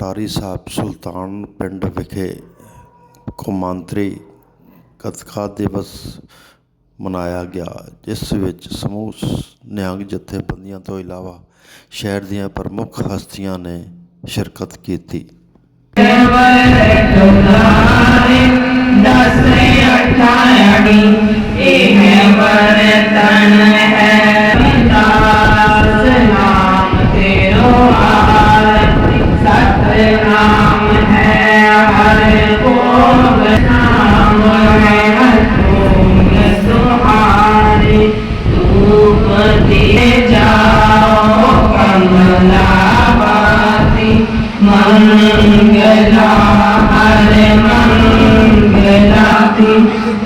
ਅਟਾਰੀ ਸਾਹਿਬ ਸੁਲਤਾਨ ਪਿੰਡ ਵਿਖੇ ਕੌਮਾਂਤਰੀ ਗੱਤਕਾ ਦਿਵਸ ਮਨਾਇਆ ਗਿਆ, ਜਿਸ ਵਿੱਚ ਸਮੂਹ ਨਿਹੰਗ ਜਥੇਬੰਦੀਆਂ ਤੋਂ ਇਲਾਵਾ ਸ਼ਹਿਰ ਦੀਆਂ ਪ੍ਰਮੁੱਖ ਹਸਤੀਆਂ ਨੇ ਸ਼ਿਰਕਤ ਕੀਤੀ। मंगला हरे मंगलाति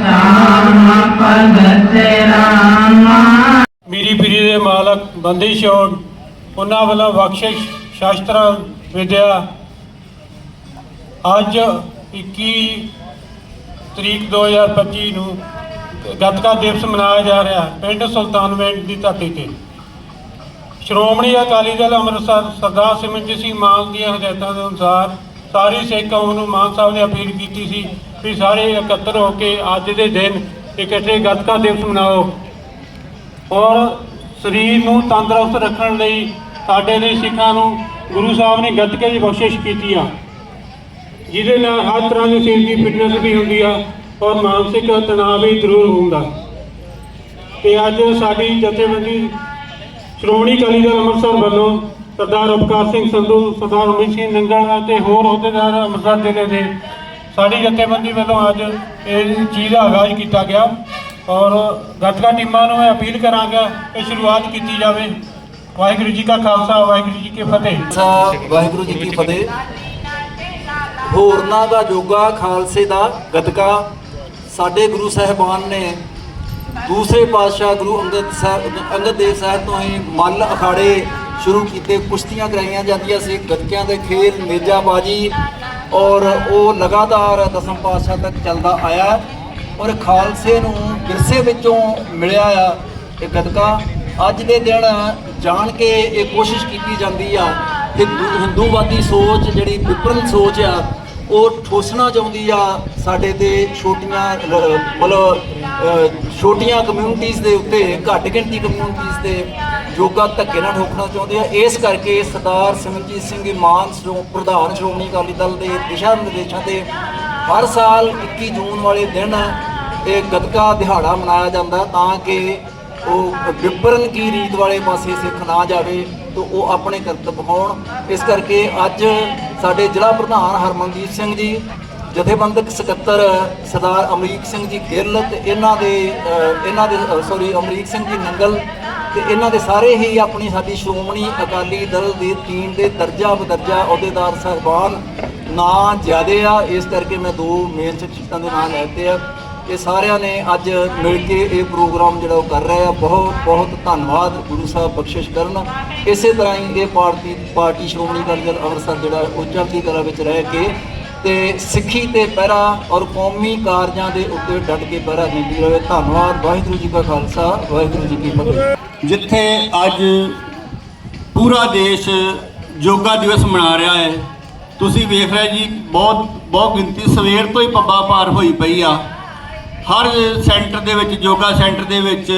राम भगत रामा ਮੀਰੀ ਪੀਰੀ ਦੇ ਮਾਲਕ ਬੰਦੀ ਛੋੜ ਉਹਨਾਂ ਵੱਲੋਂ ਬਖਸ਼ਿਸ਼ ਸ਼ਾਸਤਰ ਵਿਦਿਆ ਅੱਜ 21 ਤਰੀਕ 2025 ਨੂੰ ਗੱਤਕਾ ਦਿਵਸ ਮਨਾਇਆ ਜਾ ਰਿਹਾ ਹੈ ਪਿੰਡ ਸੁਲਤਾਨਵਿੰਡ ਦੀ ਧਰਤੀ ਤੇ ਸ਼੍ਰੋਮਣੀ ਅਕਾਲੀ ਦਲ ਅੰਮ੍ਰਿਤਸਰ ਸਰਦਾਰ ਸਿਮਰਜੀਤ ਸਿੰਘ ਮਾਨ ਦੀਆਂ ਹਦਾਇਤਾਂ ਦੇ ਅਨੁਸਾਰ ਸਾਰੀ ਸਿੱਖ ਕੌਮ ਨੂੰ ਮਾਨ ਸਾਹਿਬ ਨੇ ਅਪੀਲ ਕੀਤੀ ਸੀ ਵੀ ਸਾਰੇ ਇਕੱਤਰ ਹੋ ਕੇ ਅੱਜ ਦੇ ਦਿਨ ਇਕੱਠੇ ਗੱਤਕਾ ਦਿਵਸ ਮਨਾਓ। ਔਰ ਸਰੀਰ ਨੂੰ ਤੰਦਰੁਸਤ ਰੱਖਣ ਲਈ ਸਾਡੇ ਲਈ ਸਿੱਖਾਂ ਨੂੰ ਗੁਰੂ ਸਾਹਿਬ ਨੇ ਗੱਤਕੇ ਦੀ ਬਖਸ਼ਿਸ਼ ਕੀਤੀ ਆ। ਜਿਹਦੇ ਨਾਲ ਹਰ ਤਰ੍ਹਾਂ ਦੀ ਸਰੀਰ ਦੀ ਫਿਟਨੈਸ ਵੀ ਹੁੰਦੀ ਆ ਔਰ ਮਾਨਸਿਕ ਤਣਾਅ ਵੀ ਦੂਰ ਹੁੰਦਾ। ਤੇ ਅੱਜ ਸਾਡੀ ਜਥੇਬੰਦੀ ਸ਼੍ਰੋਮਣੀ ਅਕਾਲੀ ਦਲ ਅੰਮ੍ਰਿਤਸਰ ਵੱਲੋਂ ਸਰਦਾਰ ਉਪਕਾਰ ਸਿੰਘ ਸੰਧੂ, ਸਰਦਾਰ ਅਮਿਤ ਸਿੰਘ ਨੰਗਲ ਅਤੇ ਹੋਰ ਅਹੁਦੇਦਾਰ ਅੰਮ੍ਰਿਤਸਰ ਜ਼ਿਲ੍ਹੇ ਦੇ ਸਾਡੀ ਜਥੇਬੰਦੀ ਵੱਲੋਂ ਅੱਜ ਇਹ ਚੀਜ਼ ਦਾ ਆਗਾਜ਼ ਕੀਤਾ ਗਿਆ ਔਰ ਗੱਤਕਾ ਟੀਮਾਂ ਨੂੰ ਮੈਂ ਅਪੀਲ ਕਰਾਂਗਾ ਕਿ ਸ਼ੁਰੂਆਤ ਕੀਤੀ ਜਾਵੇ। ਵਾਹਿਗੁਰੂ ਜੀ ਕਾ ਖਾਲਸਾ, ਵਾਹਿਗੁਰੂ ਜੀ ਕੀ ਫਤਿਹ। ਵਾਹਿਗੁਰੂ ਜੀ ਕੀ ਫਤਿਹ। ਹੋਰਨਾਂ ਦਾ ਜੋਗਾ ਖਾਲਸੇ ਦਾ ਗੱਤਕਾ ਸਾਡੇ ਗੁਰੂ ਸਾਹਿਬਾਨ ਨੇ ਦੂਸਰੇ ਪਾਤਸ਼ਾਹ ਗੁਰੂ ਅੰਗਦ ਸਾਹਿਬ ਅੰਗਦ ਦੇਵ ਸਾਹਿਬ ਤੋਂ ਹੀ ਮੱਲ ਅਖਾੜੇ ਸ਼ੁਰੂ ਕੀਤੇ, ਕੁਸ਼ਤੀਆਂ ਕਰਾਈਆਂ ਜਾਂਦੀਆਂ ਸੀ ਗੱਤਕਿਆਂ ਦੇ ਖੇਲ, ਮੇਜਾਬਾਜੀ ਔਰ ਉਹ ਲਗਾਤਾਰ ਦਸਮ ਪਾਤਸ਼ਾਹ ਤੱਕ ਚੱਲਦਾ ਆਇਆ ਔਰ ਖਾਲਸੇ ਨੂੰ ਵਿਰਸੇ ਵਿੱਚੋਂ ਮਿਲਿਆ ਆ ਇਹ ਗਤਕਾ ਅੱਜ ਦੇ ਦਿਨ ਜਾਣ ਕੇ ਇਹ ਕੋਸ਼ਿਸ਼ ਕੀਤੀ ਜਾਂਦੀ ਆ ਕਿ ਹਿੰਦੂਵਾਦੀ ਸੋਚ ਜਿਹੜੀ ਵਿਪਰਨ ਸੋਚ ਆ ਉਹ ਠੋਸਣਾ ਚਾਹੁੰਦੀ ਆ ਸਾਡੇ ਤੇ ਛੋਟੀਆਂ ਮਤਲਬ ਛੋਟੀਆਂ ਕਮਿਊਨਿਟੀਜ਼ ਦੇ ਉੱਤੇ, ਘੱਟ ਗਿਣਤੀ ਕਮਿਊਨਿਟੀਜ਼ ਤੇ ਯੋਗਾ ਧੱਕੇ ਨਾਲ ਠੋਕਣਾ ਚਾਹੁੰਦੇ ਆ। ਇਸ ਕਰਕੇ ਸਰਦਾਰ ਸਿਮਰਜੀਤ ਸਿੰਘ ਮਾਨ ਸ਼੍ਰੋ- ਪ੍ਰਧਾਨ ਸ਼੍ਰੋਮਣੀ ਅਕਾਲੀ ਦਲ ਦੇ ਦਿਸ਼ਾ ਨਿਰਦੇਸ਼ਾਂ ਤੇ ਹਰ ਸਾਲ 21 ਜੂਨ ਵਾਲੇ ਦਿਨ ਇਹ ਗਤਕਾ ਦਿਹਾੜਾ ਮਨਾਇਆ ਜਾਂਦਾ ਤਾਂ ਕਿ ਉਹ ਵਿਪਰਨ ਕੀ ਰੀਤ ਵਾਲੇ ਪਾਸੇ ਸਿੱਖ ਨਾ ਜਾਵੇ ਤਾਂ ਉਹ ਆਪਣੇ ਕਰਤੱਵ ਹੋਣ। ਇਸ ਕਰਕੇ ਅੱਜ ਸਾਡੇ ਜ਼ਿਲ੍ਹਾ ਪ੍ਰਧਾਨ ਹਰਮਨਦੀਪ ਸਿੰਘ ਜੀ, ਜਥੇਬੰਦਕ ਸਕੱਤਰ ਸਰਦਾਰ ਅਮਰੀਕ ਸਿੰਘ ਜੀ ਗਿੱਲ ਤੇ ਇਹਨਾਂ ਦੇ ਇਹਨਾਂ ਦੇ ਸੌਰੀ ਅਮਰੀਕ ਸਿੰਘ ਜੀ ਨੰਗਲ ਤੇ ਇਹਨਾਂ ਦੇ ਸਾਰੇ ਹੀ ਆਪਣੀ ਸਾਡੀ ਸ਼੍ਰੋਮਣੀ ਅਕਾਲੀ ਦਲ ਦੇ ਟੀਮ ਦੇ ਦਰਜਾ ਬਦਰਜਾ ਅਹੁਦੇਦਾਰ ਸਾਹਿਬਾਨ ਨਾਂ ਜ਼ਿਆਦੇ ਆ। ਇਸ ਕਰਕੇ ਮੈਂ ਦੋ ਮੇਨ ਸ਼ਖਸੀਅਤਾਂ ਦੇ ਨਾਂ ਲੈਤੇ ਆ। ਇਹ ਸਾਰਿਆਂ ਨੇ ਅੱਜ ਮਿਲ ਕੇ ਇਹ ਪ੍ਰੋਗਰਾਮ ਜਿਹੜਾ ਉਹ ਕਰ ਰਹੇ ਆ। ਬਹੁਤ ਬਹੁਤ ਧੰਨਵਾਦ ਗੁਰੂ ਸਾਹਿਬ ਬਖਸ਼ਿਸ਼ ਕਰਨ। ਇਸੇ ਤਰ੍ਹਾਂ ਹੀ ਇਹ ਪਾਰਟੀ ਪਾਰਟੀ ਸ਼੍ਰੋਮਣੀ ਅਕਾਲੀ ਦਲ ਅੰਮ੍ਰਿਤਸਰ ਜਿਹੜਾ ਉਹ ਚੜ੍ਹਦੀ ਕਲਾ ਵਿੱਚ ਰਹਿ ਕੇ ਤੇ ਸਿੱਖੀ ਤੇ ਪਹਿਰਾ ਔਰ ਕੌਮੀ ਕਾਰਜਾਂ ਦੇ ਉੱਤੇ ਡਟ ਕੇ ਪਹਿਰਾ ਦਿੰਦੀ ਰਹੇ। ਧੰਨਵਾਦ। ਵਾਹਿਗੁਰੂ ਜੀ ਕਾ ਖਾਲਸਾ, ਵਾਹਿਗੁਰੂ ਜੀ ਕੀ ਫਤਿਹ। ਜਿੱਥੇ ਅੱਜ ਪੂਰਾ ਦੇਸ਼ ਯੋਗਾ ਦਿਵਸ ਮਨਾ ਰਿਹਾ ਹੈ। ਤੁਸੀਂ ਵੇਖ ਰਹੇ ਜੀ, ਬਹੁਤ ਬਹੁਤ ਗਿਣਤੀ ਸਵੇਰ ਤੋਂ ਹੀ ਪੱਬਾ ਪਾਰ ਹੋਈ ਪਈ ਆ। ਹਰ ਸੈਂਟਰ ਦੇ ਵਿੱਚ, ਯੋਗਾ ਸੈਂਟਰ ਦੇ ਵਿੱਚ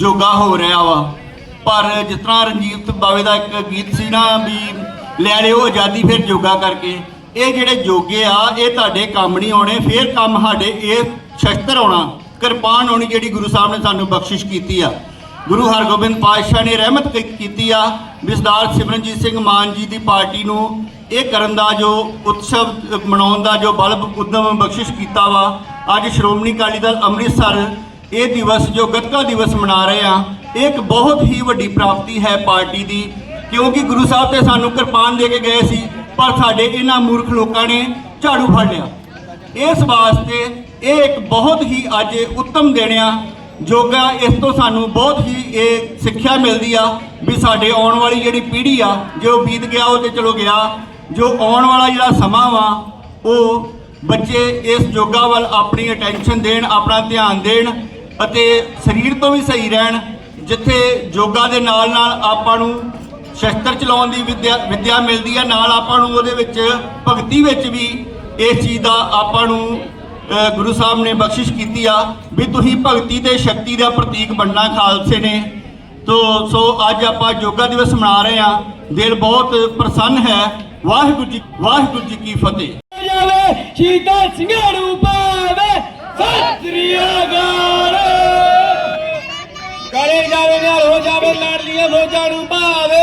ਯੋਗਾ ਹੋ ਰਿਹਾ ਵਾ। ਪਰ ਜਿਸ ਤਰ੍ਹਾਂ ਰਣਜੀਤ ਬਾਵੇ ਦਾ ਇੱਕ ਗੀਤ ਸੀ ਨਾ ਵੀ ਲੈ ਲਿਓ ਆਜ਼ਾਦੀ, ਫਿਰ ਯੋਗਾ ਕਰਕੇ। ਇਹ ਜਿਹੜੇ ਯੋਗੇ ਆ, ਇਹ ਤੁਹਾਡੇ ਕੰਮ ਨਹੀਂ ਆਉਣੇ, ਫਿਰ ਕੰਮ ਸਾਡੇ ਇਹ ਸ਼ਸਤਰ ਆਉਣਾ। ਕਿਰਪਾਨ ਆਉਣੀ ਜਿਹੜੀ ਗੁਰੂ ਸਾਹਿਬ ਨੇ ਸਾਨੂੰ ਬਖਸ਼ਿਸ਼ ਕੀਤੀ ਆ। ਗੁਰੂ ਹਰਗੋਬਿੰਦ ਪਾਤਸ਼ਾਹ ਨੇ ਰਹਿਮਤ ਕੀਤੀ ਆ ਵੀ ਸਰਦਾਰ ਸਿਮਰਨਜੀਤ ਸਿੰਘ ਮਾਨ ਜੀ ਦੀ ਪਾਰਟੀ ਨੂੰ ਇਹ ਕਰਨ ਦਾ ਜੋ ਉਤਸਵ ਮਨਾਉਣ ਦਾ ਜੋ ਬਲਬ ਉਦਮ ਬਖਸ਼ਿਸ਼ ਕੀਤਾ ਵਾ, ਅੱਜ ਸ਼੍ਰੋਮਣੀ ਅਕਾਲੀ ਦਲ ਅੰਮ੍ਰਿਤਸਰ ਇਹ ਦਿਵਸ ਜੋ ਗੱਤਕਾ ਦਿਵਸ ਮਨਾ ਰਹੇ ਆ, ਇਹ ਇੱਕ ਬਹੁਤ ਹੀ ਵੱਡੀ ਪ੍ਰਾਪਤੀ ਹੈ ਪਾਰਟੀ ਦੀ, ਕਿਉਂਕਿ ਗੁਰੂ ਸਾਹਿਬ ਤੇ ਸਾਨੂੰ ਕਿਰਪਾਨ ਦੇ ਕੇ ਗਏ ਸੀ, ਪਰ ਸਾਡੇ ਇਹਨਾਂ ਮੂਰਖ ਲੋਕਾਂ ਨੇ ਝਾੜੂ ਫੜ ਲਿਆ। ਇਸ ਵਾਸਤੇ ਇਹ ਇੱਕ ਬਹੁਤ ਹੀ ਅੱਜ ਉੱਤਮ ਦਿਨ ਆ ਯੋਗਾ ਇਸ ਤੋਂ ਸਾਨੂੰ ਬਹੁਤ ਹੀ ਇਹ ਸਿੱਖਿਆ ਮਿਲਦੀ ਆ, ਵੀ ਸਾਡੇ ਆਉਣ ਵਾਲੀ ਜਿਹੜੀ ਪੀੜ੍ਹੀ ਆ, ਜੋ ਬੀਤ ਗਿਆ ਉਹ ਤੇ ਚਲੋ ਗਿਆ ਜੋ ਆਉਣ ਵਾਲਾ ਜਿਹੜਾ ਸਮਾਂ ਵਾ, ਉਹ ਬੱਚੇ ਇਸ ਯੋਗਾ ਵੱਲ ਆਪਣੀ ਅਟੈਂਸ਼ਨ ਦੇਣ, ਆਪਣਾ ਧਿਆਨ ਦੇਣ ਅਤੇ ਸਰੀਰ ਤੋਂ ਵੀ ਸਹੀ ਰਹਿਣ, ਜਿੱਥੇ ਯੋਗਾ ਦੇ ਨਾਲ ਨਾਲ ਆਪਾਂ ਨੂੰ ਸ਼ਸਤਰ ਚਲਾਉਣ ਦੀ ਵਿਦਿਆ ਵਿਦਿਆ ਮਿਲਦੀ ਹੈ, ਨਾਲ ਆਪਾਂ ਨੂੰ ਉਹਦੇ ਵਿੱਚ ਭਗਤੀ ਵਿੱਚ ਵੀ ਇਸ ਚੀਜ਼ ਦਾ ਆਪਾਂ ਨੂੰ ਗੁਰੂ ਸਾਹਿਬ ਨੇ ਬਖਸ਼ਿਸ਼ ਕੀਤੀ ਆ ਵੀ ਤੁਸੀਂ ਭਗਤੀ ਤੇ ਸ਼ਕਤੀ ਦਾ ਪ੍ਰਤੀਕ ਬਣਨਾ ਖਾਲਸੇ ਨੇ। ਤੋ, ਸੋ ਅੱਜ ਆਪਾਂ ਯੋਗਾ ਦਿਵਸ ਮਨਾ ਰਹੇ ਆ ਦਿਲ ਬਹੁਤ ਪ੍ਰਸੰਨ ਹੈ ਵਾਹਿਗੁਰੂ ਜੀ ਵਾਹਿਗੁਰੂ ਜੀ ਕੀ ਫਤਿਹ। ਜਾਵੇ ਸ਼ੀਤਾ ਸਿੰਘਾਂ ਪਾਵੇ। ਸਤਿ ਸ੍ਰੀ ਅਕਾਲ। ਕਰੇ ਜਾਵੇ ਨਾਲ, ਹੋ ਜਾਵੇ ਲਾਡਲੀਆਂ ਹੋ ਜਾਣੂ ਪਾਵੇ।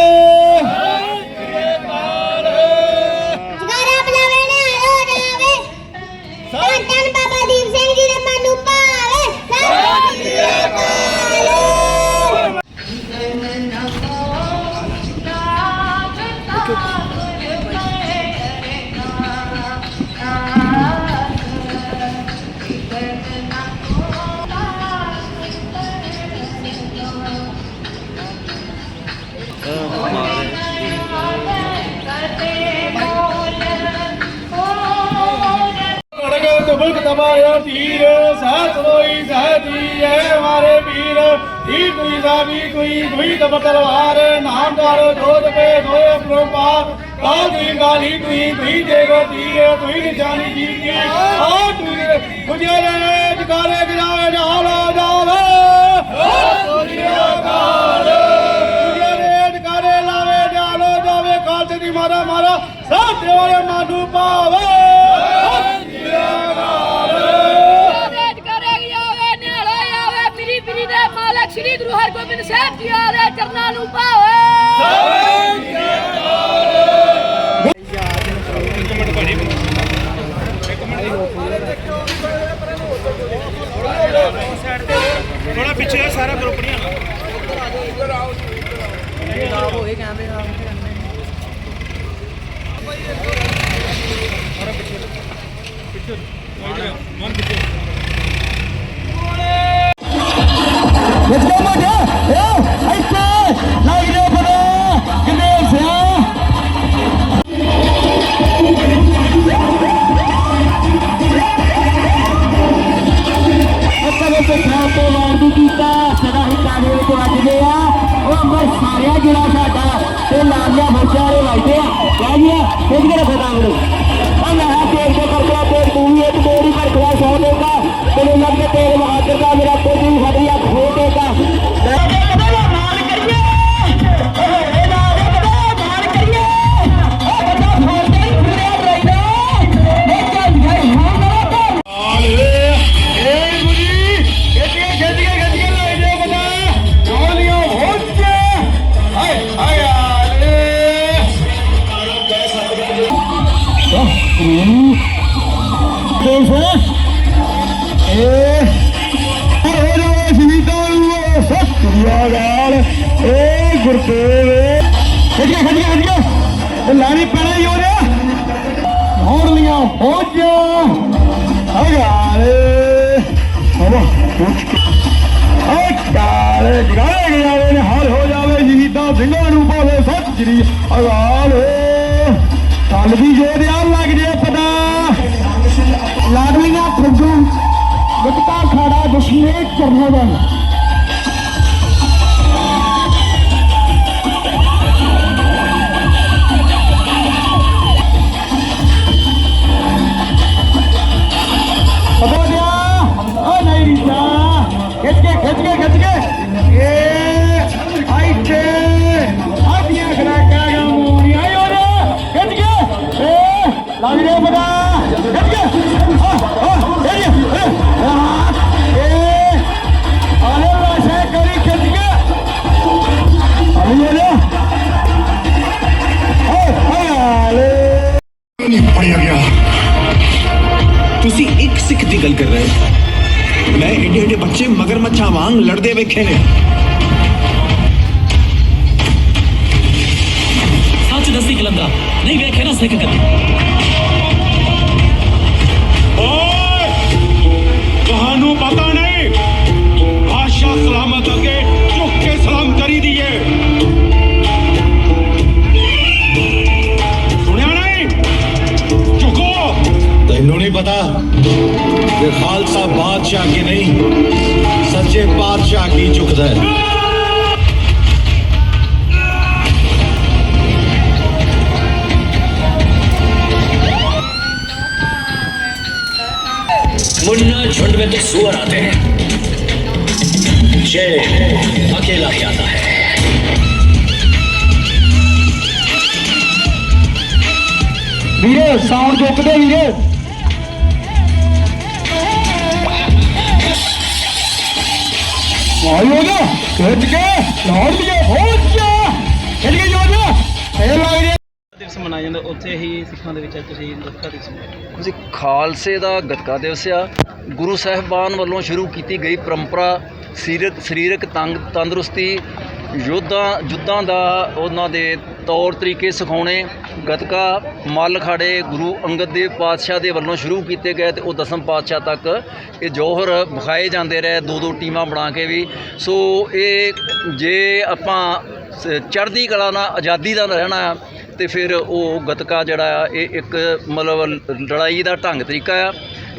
ਤੁਬਕ ਤਬਾਇਆ ਸਾਥ ਹੋਈ ਸਹਦੀ ਹੈ ਮਾਰੇ ਵੀਰ। ਹੀ ਕੋਈ ਸਾਬੀ ਕੋਈ ਕੋਈ ਤਬ ਤਲਵਾਰ ਨਾਮਦਾਰ ਦੋਦ ਪੇ ਦੋਏ ਪ੍ਰਭਾਤ ਕਾਲ ਦੀ ਗਾਲੀ ਕੋਈ ਕੋਈ ਦੇਗੋ ਤੀਰ ਕੋਈ ਨਿਸ਼ਾਨੀ ਜੀ ਕੀ ਆ ਤੂੰ ਗੁਜਰੇ ਜਗਾਰੇ ਗਜਾਵੇ ਨਾਲ ਜਾਵੇ ਸੋਰੀਆ ਕਾਲ ਗੁਜਰੇ ਜਗਾਰੇ ਲਾਵੇ ਜਾਲੋ, ਜਾਵੇ ਕਾਲ ਦੀ ਮਾਰਾ ਮਾਰਾ ਸਾਡੇ ਵਾਲੇ ਮਾਨੂ ਪਾਵੇ ਹਰਗੋਬਿੰਦ ਸਾਹਿਬ ਜੀ ਆਲੇ ਚਰਨਾਂ ਨੂੰ ਪਾਵੇ ਦੇਗਾ ਤੈਨੂੰ ਲੱਗ ਕੇ ਤੇਲ ਬਹਾਦਰ ਦਾ ਮੇਰਾ ਕੋਈ ਵੀ ਸਾਡੀ ਅੱਖ ਖੋ ਦੇਗਾ ਏ ਗੁਰੀ ਸਤਿਆ ਏ ਗੁਰਦੇਵ ਖਿੱਚ ਕੇ ਖਿੱਚ ਕੇ ਲਾਣੀ ਪੈਣਾ ਹੀ ਹੋ ਰਿਹਾ ਹੋਣ ਲੀਆਂ ਫੌਜਾਂ ਅਗਾਲੇ ਹਵਾ ਏ ਕਾਲੇ ਜਗਾਏ ਨੇ, ਹਾਲ ਹੋ ਜਾਵੇ, ਸ਼ਹੀਦਾਂ ਸਿੰਘਾਂ ਨੂੰ ਪਾਵੇ ਸਤਿ ਸ੍ਰੀ ਅਕਾਲ ਕੱਲ ਵੀ ਜੋਧਿਆ ਲੱਗ ਜੇ ਪਤਾ ਲਾਡਲੀਆਂ ਫੁੱਦੂ ਗੁਟਕਾ ਖਾੜਾ ਦੁਸ਼ਮਣੇ ਚਰਨੋਂ ਏ ਲੱਗ ਜੇ ਪਤਾ ਖਿੱਚ ਕੇ ਆ ਆ ਏ ਏ ਆਲੇ ਵਾਸ਼ੇ ਕਰੀ ਖਿੱਚ ਕੇ ਆਲੇ ਰੇ ਓ ਹਾਲੇ ਨਹੀਂ ਪੜਿਆ ਗਿਆ ਤੁਸੀਂ ਇੱਕ ਸਿੱਖ ਦੀ ਗੱਲ ਕਰ ਰਹੇ ਹੋ ਮੈਂ ਏਡੇ ਏਡੇ ਬੱਚੇ ਮਗਰਮੱਛਾਂ ਵਾਂਗ ਲੜਦੇ ਵੇਖੇ ਨੇ ਸੱਚ ਦੱਸੀ ਕਲੰਦਾ ਨਹੀਂ ਵੇਖੇ ਨਾ ਸਿੱਖ ਕਦੇ ਤੁਹਾਨੂੰ ਪਤਾ ਨਹੀਂ ਬਾਦਸ਼ਾਹ ਸਲਾਮਤ ਅੱਗੇ ਝੁੱਕ ਕੇ ਸਲਾਮ ਕਰੀ ਦੀਏ ਸੁਣਿਆ ਨਹੀਂ ਝੁਕੋ ਤੈਨੂੰ ਨਹੀਂ ਪਤਾ ਕਿ ਖਾਲਸਾ ਬਾਦਸ਼ਾਹ ਕੀ ਨਹੀਂ ਸੱਚੇ ਬਾਦਸ਼ਾਹ ਕੀ ਝੁਕਦਾ मुन्ना झुंड में तो सुअर आते हैं शेर अकेला ही आता है ਵੀਰੇ ਸਾਊਂਡ ਚੁੱਕਦੇ ਵੀਰੇ ਆਇਓ ਨਾ ਖਿੱਚ ਕੇ ਲਾੜ ਲਿਆ ਬਹੁਤ ਮਨਾਇਆ ਜਾਂਦਾ, ਉੱਥੇ ਹੀ ਸਿੱਖਾਂ ਦੇ ਵਿੱਚ ਅੱਜ ਤੁਸੀਂ ਗੱਤਕਾ ਦਿਵਸ ਮਨਾਇਆ ਜੀ, ਖਾਲਸੇ ਦਾ ਗੱਤਕਾ ਦਿਵਸ ਆ। ਗੁਰੂ ਸਾਹਿਬਾਨ ਵੱਲੋਂ ਸ਼ੁਰੂ ਕੀਤੀ ਗਈ ਪਰੰਪਰਾ ਸਰੀਰਕ ਸਰੀਰਕ ਤੰਗ, ਤੰਦਰੁਸਤੀ, ਯੋਧਾਂ ਯੁੱਧਾਂ ਦਾ ਉਹਨਾਂ ਦੇ ਤੌਰ ਤਰੀਕੇ ਸਿਖਾਉਣੇ, ਗੱਤਕਾ, ਮੱਲ ਖਾੜੇ, ਗੁਰੂ ਅੰਗਦ ਦੇਵ ਪਾਤਸ਼ਾਹ ਦੇ ਵੱਲੋਂ ਸ਼ੁਰੂ ਕੀਤੇ ਗਏ ਤੇ ਉਹ ਦਸਮ ਪਾਤਸ਼ਾਹ ਤੱਕ ਇਹ ਜੋਹਰ ਵਿਖਾਏ ਜਾਂਦੇ ਰਹੇ ਦੋ ਦੋ ਟੀਮਾਂ ਬਣਾ ਕੇ ਵੀ। ਸੋ ਇਹ ਜੇ ਆਪਾਂ ਚੜ੍ਹਦੀ ਕਲਾ ਨਾਲ, ਆਜ਼ਾਦੀ ਦਾ ਰਹਿਣਾ ਤੇ ਫਿਰ ਉਹ ਗਤਕਾ ਜਿਹੜਾ ਆ, ਇਹ ਇੱਕ ਮਤਲਬ ਲੜਾਈ ਦਾ ਢੰਗ ਤਰੀਕਾ ਆ।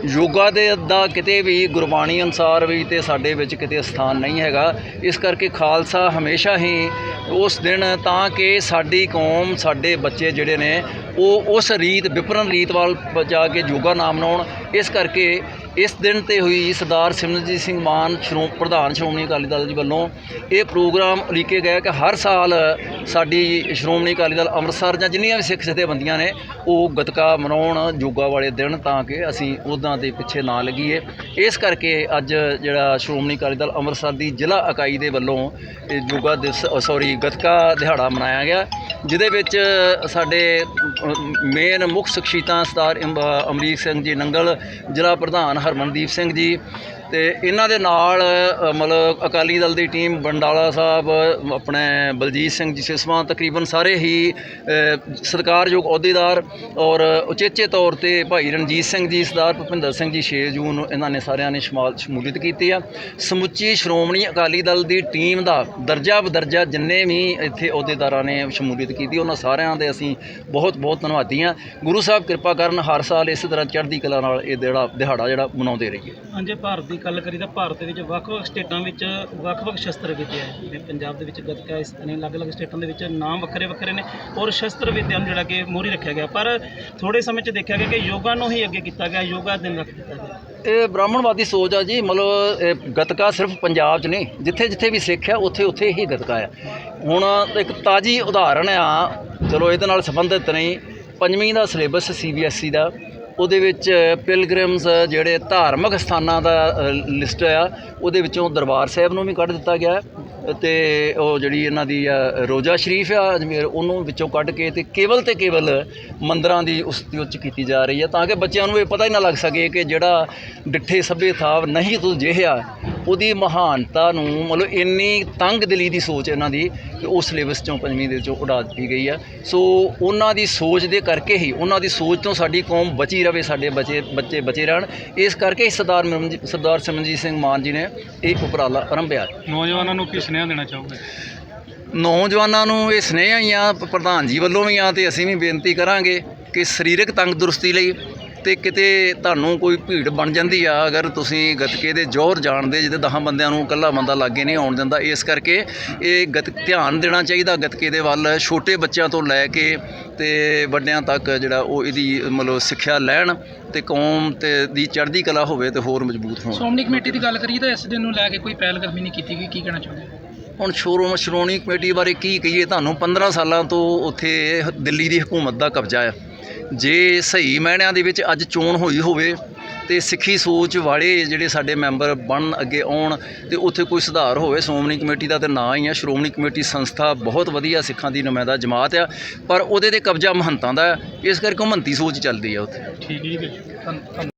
ਯੋਗਾ ਦੇ ਦਾ ਕਿਤੇ ਵੀ ਗੁਰਬਾਣੀ ਅਨੁਸਾਰ ਵੀ ਤੇ ਸਾਡੇ ਵਿੱਚ ਕਿਤੇ ਸਥਾਨ ਨਹੀਂ ਹੈਗਾ। ਇਸ ਕਰਕੇ ਖਾਲਸਾ ਹਮੇਸ਼ਾ ਹੀ ਉਸ ਦਿਨ ਤਾਂ ਕਿ ਸਾਡੀ ਕੌਮ, ਸਾਡੇ ਬੱਚੇ ਜਿਹੜੇ ਨੇ, ਉਹ ਉਸ ਰੀਤ, ਵਿਪਰਨ ਰੀਤ ਵੱਲ ਜਾ ਕੇ ਯੋਗਾ ਨਾ ਮਨਾਉਣ ਇਸ ਕਰਕੇ ਇਸ ਦਿਨ ਤੇ ਹੋਈ ਸਰਦਾਰ ਸਿਮਰਨਜੀਤ ਸਿੰਘ ਮਾਨ ਸ਼੍ਰੋ ਪ੍ਰਧਾਨ ਸ਼੍ਰੋਮਣੀ ਅਕਾਲੀ ਦਲ ਜੀ ਵੱਲੋਂ ਇਹ ਪ੍ਰੋਗਰਾਮ ਉਲੀਕੇ ਗਿਆ ਕਿ ਹਰ ਸਾਲ ਸਾਡੀ ਸ਼੍ਰੋਮਣੀ ਅਕਾਲੀ ਦਲ ਅੰਮ੍ਰਿਤਸਰ ਜਾਂ ਜਿੰਨੀਆਂ ਵੀ ਸਿੱਖ ਜਥੇਬੰਦੀਆਂ ਨੇ ਉਹ ਗਤਕਾ ਮਨਾਉਣ ਯੋਗਾ ਵਾਲੇ ਦਿਨ ਤਾਂ ਕਿ ਅਸੀਂ ਉਹਨਾਂ ਦੇ ਪਿੱਛੇ ਨਾ ਲੱਗੀਏ। ਇਸ ਕਰਕੇ ਅੱਜ ਜਿਹੜਾ ਸ਼੍ਰੋਮਣੀ ਅਕਾਲੀ ਦਲ ਅੰਮ੍ਰਿਤਸਰ ਦੀ ਜ਼ਿਲ੍ਹਾ ਇਕਾਈ ਦੇ ਵੱਲੋਂ ਇਹ ਯੋਗਾ ਦਿਵਸ ਸੌਰੀ ਗਤਕਾ ਦਿਹਾੜਾ ਮਨਾਇਆ ਗਿਆ। ਜਿਹਦੇ ਵਿੱਚ ਸਾਡੇ ਮੇਨ ਮੁੱਖ ਸ਼ਖਸੀਅਤਾਂ ਸਰਦਾਰ ਅਮ- ਅਮਰੀਕ ਸਿੰਘ ਜੀ, ਨੰਗਲ ਜ਼ਿਲ੍ਹਾ ਪ੍ਰਧਾਨ ਹਰਮਨਦੀਪ ਸਿੰਘ ਜੀ ਤੇ ਇਹਨਾਂ ਦੇ ਨਾਲ ਮਤਲਬ ਅਕਾਲੀ ਦਲ ਦੀ ਟੀਮ ਬੰਡਾਲਾ ਸਾਹਿਬ ਆਪਣੇ ਬਲਜੀਤ ਸਿੰਘ ਜੀ ਸਿਸਵਾ ਤਕਰੀਬਨ ਸਾਰੇ ਹੀ ਅ, ਸਤਿਕਾਰਯੋਗ ਅਹੁਦੇਦਾਰ ਔਰ ਉਚੇਚੇ ਤੌਰ ਤੇ ਭਾਈ ਰਣਜੀਤ ਸਿੰਘ ਜੀ ਸਰਦਾਰ ਭੁਪਿੰਦਰ ਸਿੰਘ ਜੀ 6 ਜੂਨ ਨੂੰ ਇਹਨਾਂ ਨੇ ਸਾਰਿਆਂ ਨੇ ਸ਼ਮਾਲ ਸ਼ਮੂਲੀਅਤ ਕੀਤੀ ਆ। ਸਮੁੱਚੀ ਸ਼੍ਰੋਮਣੀ ਅਕਾਲੀ ਦਲ ਦੀ ਟੀਮ ਦਾ ਦਰਜਾ ਬਦਰਜਾ ਜਿੰਨੇ ਵੀ ਇੱਥੇ ਅਹੁਦੇਦਾਰਾਂ ਨੇ ਸ਼ਮੂਲੀਅਤ ਕੀਤੀ ਉਹਨਾਂ ਸਾਰਿਆਂ ਦੇ ਅਸੀਂ ਬਹੁਤ ਬਹੁਤ ਧੰਨਵਾਦੀ ਹਾਂ। ਗੁਰੂ ਸਾਹਿਬ ਕਿਰਪਾ ਕਰਨ ਹਰ ਸਾਲ ਇਸੇ ਤਰ੍ਹਾਂ ਚੜ੍ਹਦੀ ਕਲਾ ਨਾਲ ਇਹ ਜਿਹੜਾ ਦਿਹਾੜਾ ਜਿਹੜਾ ਮਨਾਉਂਦੇ ਰਹੀਏ। ਹਾਂਜੀ ਭਾਰਤ ਦੀ ਗੱਲ ਕਰੀ ਤਾਂ ਭਾਰਤ ਦੇ ਵਿੱਚ ਵੱਖ-ਵੱਖ ਸਟੇਟਾਂ ਵਿੱਚ ਵੱਖ-ਵੱਖ ਸ਼ਸਤਰ ਵਿਦਿਆ ਹੈ। ਜਿਵੇਂ ਪੰਜਾਬ ਦੇ ਵਿੱਚ ਗੱਤਕਾ, ਇਸ ਤਰ੍ਹਾਂ ਅਲੱਗ-ਅਲੱਗ ਸਟੇਟਾਂ ਦੇ ਵਿੱਚ ਨਾਮ ਵੱਖਰੇ-ਵੱਖਰੇ ਨੇ ਔਰ ਸ਼ਸਤਰ ਵਿਦਿਆ ਨੂੰ ਜਿਹੜਾ ਕਿ ਮੋਹਰੀ ਰੱਖਿਆ ਗਿਆ। ਪਰ ਥੋੜੇ ਸਮੇਂ 'ਚ ਦੇਖਿਆ ਗਿਆ ਕਿ ਯੋਗਾ ਨੂੰ ਹੀ ਅੱਗੇ ਕੀਤਾ ਗਿਆ, ਯੋਗਾ ਦਿਨ ਰੱਖ ਦਿੱਤਾ ਗਿਆ। ਇਹ ਬ੍ਰਾਹਮਣਵਾਦੀ ਸੋਚ ਆ ਜੀ, ਮਤਲਬ ਇਹ ਗਤਕਾ ਸਿਰਫ ਪੰਜਾਬ 'ਚ ਨਹੀਂ, ਜਿੱਥੇ ਜਿੱਥੇ ਵੀ ਸਿੱਖ ਆ, ਉੱਥੇ ਉੱਥੇ ਹੀ ਗਤਕਾ ਆ। ਹੁਣ ਇੱਕ ਤਾਜੀ ਉਦਾਹਰਣ ਆ, ਚਲੋ ਇਹਦੇ ਨਾਲ ਸੰਬੰਧਿਤ ਨਹੀਂ, ਪੰਜਵੀਂ ਦਾ ਸਿਲੇਬਸ ਸੀਬੀਐਸਈ ਦਾ। ਉਹਦੇ ਵਿੱਚ ਪਿਲਗ੍ਰਿਮਸ ਜਿਹੜੇ ਧਾਰਮਿਕ ਸਥਾਨਾਂ ਦਾ ਲਿਸਟ ਆ ਉਹਦੇ ਵਿੱਚੋਂ ਦਰਬਾਰ ਸਾਹਿਬ ਨੂੰ ਵੀ ਕੱਢ ਦਿੱਤਾ ਗਿਆ ਹੈ ਤੇ ਉਹ ਜਿਹੜੀ ਇਹਨਾਂ ਦੀ ਆ, ਰੋਜ਼ਾ ਸ਼ਰੀਫ ਆ ਅਜਮੇਰ ਉਹਨੂੰ ਵਿੱਚੋਂ ਕੱਢ ਕੇ ਤੇ ਕੇਵਲ ਤੇ ਕੇਵਲ ਮੰਦਰਾਂ ਦੀ ਉਸ ਦੀ ਉੱਚ ਕੀਤੀ ਜਾ ਰਹੀ ਹੈ ਤਾਂ ਕਿ ਬੱਚਿਆਂ ਨੂੰ ਇਹ ਪਤਾ ਹੀ ਨਾ ਲੱਗ ਸਕੇ ਕਿ ਜਿਹੜਾ ਡਿੱਠੇ ਸਭੇ ਥਾਵ ਨਹੀਂ ਤੁ ਜਿਹਾ ਉਹਦੀ ਮਹਾਨਤਾ ਨੂੰ ਮਤਲਬ ਇੰਨੀ ਤੰਗ ਦਿਲੀ ਦੀ ਸੋਚ ਇਹਨਾਂ ਦੀ ਕਿ ਉਹ ਸਿਲੇਬਸ ਚੋਂ ਪੰਜਵੀਂ ਦੇ ਚੋਂ ਉਡਾ ਦਿੱਤੀ ਗਈ ਆ। ਸੋ ਉਹਨਾਂ ਦੀ ਸੋਚ ਦੇ ਕਰਕੇ ਹੀ ਉਹਨਾਂ ਦੀ ਸੋਚ ਤੋਂ ਸਾਡੀ ਕੌਮ ਬਚੀ ਰਵੇ ਸਾਡੇ ਬੱਚੇ ਬੱਚੇ ਬਚੇ ਰਹਿਣ। ਇਸ ਕਰਕੇ ਹੀ ਸਰਦਾਰ ਸਰਦਾਰ ਸਿਮਰਨਜੀਤ ਸਿੰਘ ਮਾਨ ਜੀ ਨੇ ਇਹ ਉਪਰਾਲਾ ਆਰੰਭਿਆ ਨੌਜਵਾਨਾਂ ਨੂੰ ਕੀ ਸੁਨੇਹਾ ਦੇਣਾ ਚਾਹੋਗੇ? ਨੌਜਵਾਨਾਂ ਨੂੰ ਇਹ ਸੁਨੇਹਾ ਹੀ ਆ ਪ੍ਰਧਾਨ ਜੀ ਵੱਲੋਂ ਵੀ ਆ ਤੇ ਅਸੀਂ ਵੀ ਬੇਨਤੀ ਕਰਾਂਗੇ ਕਿ ਸਰੀਰਕ ਤੰਦਰੁਸਤੀ ਲਈ ਤੇ ਕਿਤੇ ਤੁਹਾਨੂੰ ਕੋਈ ਭੀੜ ਬਣ ਜਾਂਦੀ ਆ ਅਗਰ ਤੁਸੀਂ ਗਤਕੇ ਦੇ ਜੋਰ ਜਾਣਦੇ ਜਿਹਦੇ 10 ਬੰਦਿਆਂ ਨੂੰ ਇਕੱਲਾ ਬੰਦਾ ਲਾਗੇ ਨਹੀਂ ਆਉਣ ਦਿੰਦਾ ਇਸ ਕਰਕੇ ਇਹ ਗਤ ਧਿਆਨ ਦੇਣਾ ਚਾਹੀਦਾ ਗਤਕੇ ਦੇ ਵੱਲ ਛੋਟੇ ਬੱਚਿਆਂ ਤੋਂ ਲੈ ਕੇ ਤੇ ਵੱਡਿਆਂ ਤੱਕ ਜਿਹੜਾ ਉਹ ਇਹਦੀ ਮਤਲਬ ਸਿੱਖਿਆ ਲੈਣ ਤੇ ਕੌਮ ਤੇ ਦੀ ਚੜ੍ਹਦੀ ਕਲਾ ਹੋਵੇ ਤੇ ਹੋਰ ਮਜ਼ਬੂਤ ਹੋਣ। ਸ਼੍ਰੋਮਣੀ ਕਮੇਟੀ ਦੀ ਗੱਲ ਕਰੀਏ ਤਾਂ ਇਸ ਦਿਨ ਨੂੰ ਲੈ ਕੇ ਕੋਈ ਪਹਿਲ ਕਦਮੀ ਨਹੀਂ ਕੀਤੀ ਗਈ ਕੀ ਕਹਿਣਾ ਚਾਹੁੰਦੇ ਹੁਣ ਸ਼ੋਰੂਮ ਸ਼੍ਰੋਮਣੀ ਕਮੇਟੀ ਬਾਰੇ ਕੀ ਕਹੀਏ ਤੁਹਾਨੂੰ 15 ਸਾਲਾਂ ਤੋਂ ਉੱਥੇ ਦਿੱਲੀ ਦੀ ਹਕੂਮਤ ਦਾ ਕਬਜ਼ਾ ਹੈ ਜੇ ਸਹੀ ਮਾਇਨਿਆਂ ਦੇ ਵਿੱਚ ਅੱਜ ਚੋਣ ਹੋਈ ਹੋਵੇ ਤੇ ਸਿੱਖੀ ਸੋਚ ਵਾਲੇ ਜਿਹੜੇ ਸਾਡੇ ਮੈਂਬਰ ਬਣਨ ਅੱਗੇ ਆਉਣ ਤੇ ਉੱਥੇ ਕੋਈ ਸੁਧਾਰ ਹੋਵੇ, ਸ਼੍ਰੋਮਣੀ ਕਮੇਟੀ ਦਾ ਤੇ ਨਾਂ ਹੀ ਆ, ਸ਼੍ਰੋਮਣੀ ਕਮੇਟੀ ਸੰਸਥਾ ਬਹੁਤ ਵਧੀਆ ਸਿੱਖਾਂ ਦੀ ਨੁਮਾਇੰਦਾ ਜਮਾਤ ਆ, ਪਰ ਉਹਦੇ ਤੇ ਕਬਜ਼ਾ ਮਹੰਤਾਂ ਦਾ ਇਸ ਕਰਕੇ ਉਹ ਮਹੰਤੀ ਸੋਚ ਚੱਲਦੀ ਆ ਉੱਥੇ। ਠੀਕ ਹੈ